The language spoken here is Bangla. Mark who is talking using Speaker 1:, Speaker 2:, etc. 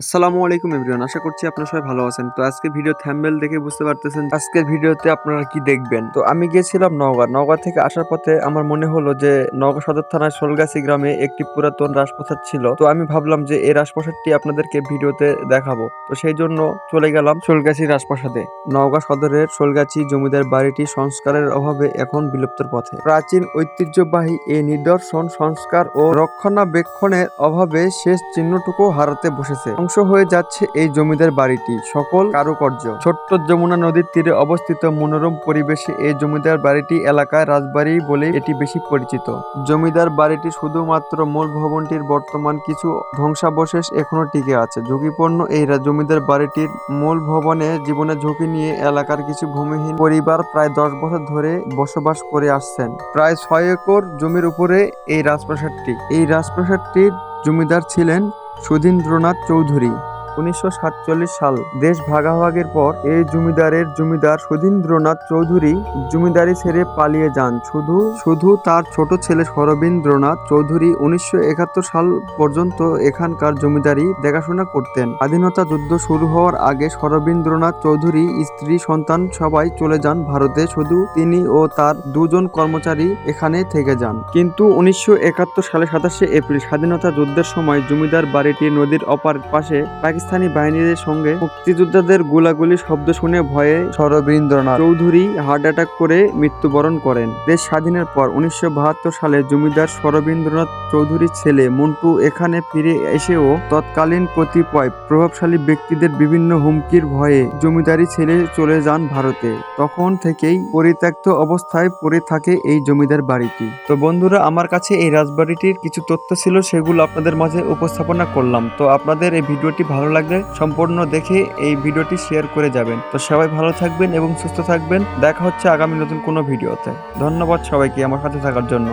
Speaker 1: আসসালামু আলাইকুম এভরিওয়ান, আশা করছি আপনারা সবাই ভালো আছেন। তো আজকে ভিডিও থ্যাম্বেল দেখে বুঝতে পারতেছেন আজকের ভিডিওতে আপনারা কি দেখবেন। তো আমি গিয়েছিলাম নওগাঁ। নওগাঁ থেকে আসার পথে আমার মনে হলো যে নওগাঁ সদর থানার সোলগাছি গ্রামে একটি পুরাতন রাজপ্রসাদ ছিল। তো আমি ভাবলাম যে এই রাজপ্রসাদটি আপনাদেরকে ভিডিওতে দেখাবো। তো সেই জন্য চলে গেলাম শোলগাছি রাজপ্রাসাদে। নওগাঁ সদরের শোলগাছি জমিদার বাড়িটি সংস্কারের অভাবে এখন বিলুপ্তর পথে। প্রাচীন ঐতিহ্যবাহী এই নিদর্শন, সংস্কার ও রক্ষণাবেক্ষণের অভাবে শেষ চিহ্নটুকু হারাতে বসেছে। ধ্বংস হয়ে যাচ্ছে এই জমিদার বাড়িটি, সকল কারুকার্য। ছোট্ট যমুনা নদীর তীরে অবস্থিত মনোরম পরিবেশে এই জমিদার বাড়িটি এলাকায় রাজবাড়ি বলে এটি বেশি পরিচিত। জমিদার বাড়িটি শুধুমাত্র মূল ভবনটির বর্তমান কিছু ধ্বংসাবশেষ এখনও টিকে আছে। ঝুঁকিপূর্ণ এই জমিদার বাড়িটির মূল ভবনে জীবনের ঝুঁকি নিয়ে এলাকার কিছু ভূমিহীন পরিবার প্রায় দশ বছর ধরে বসবাস করে আসছেন। প্রায় ছয় একর জমির উপরে এই রাজপ্রাসাদটি। এই রাজপ্রাসাদটির জমিদার ছিলেন সুধীন্দ্রনাথ চৌধুরী। উনিশশো সাতচল্লিশ সাল দেশ ভাগাভাগের পর এই জমিদারের জমিদার সুধীন্দ্রনাথ চৌধুরী জমিদারি ছেড়ে পালিয়ে যান। শুধু শুধু তার ছোট ছেলে সরবীন্দ্রনাথ চৌধুরী উনিশশো একাত্তর সাল পর্যন্ত এখানকার জমিদারি দেখাশোনা করতেন। স্বাধীনতা যুদ্ধ শুরু হওয়ার আগে সরবীন্দ্রনাথ চৌধুরী স্ত্রী সন্তান সবাই চলে যান ভারতে। শুধু তিনি ও তার দুজন কর্মচারী এখানে থেকে যান। কিন্তু উনিশশো একাত্তর সালে সাতাশে এপ্রিল স্বাধীনতা যুদ্ধের সময় জমিদার বাড়িটি নদীর অপার পাশে পাকিস্তানি বাহিনীদের সঙ্গে মুক্তিযোদ্ধাদের গোলাগুলি শব্দ শুনে ভয়ে সরবীন্দ্রনাথ চৌধুরী হার্ট অ্যাটাক করে মৃত্যুবরণ করেন। দেশ স্বাধীনের পর উনিশশো বাহাত্তর সালে জমিদার সরবীন্দ্রনাথ চৌধুরীর ছেলে মন্টু এখানে ফিরে এসেও তৎকালীন কতিপয় প্রভাবশালী ব্যক্তিদের বিভিন্ন হুমকির ভয়ে জমিদারি ছেড়ে চলে যান ভারতে। তখন থেকেই পরিত্যক্ত অবস্থায় পড়ে থাকে এই জমিদার বাড়িটি। তো বন্ধুরা, আমার কাছে এই রাজবাড়িটির কিছু তথ্য ছিল, সেগুলো আপনাদের মাঝে উপস্থাপনা করলাম। তো আপনাদের এই ভিডিওটি ভালো লাগলে সম্পূর্ণ দেখে এই ভিডিওটি শেয়ার করে যাবেন। তো সবাই ভালো থাকবেন এবং সুস্থ থাকবেন। দেখা হচ্ছে আগামী নতুন কোনো ভিডিওতে। ধন্যবাদ সবাইকে আমার সাথে থাকার জন্য।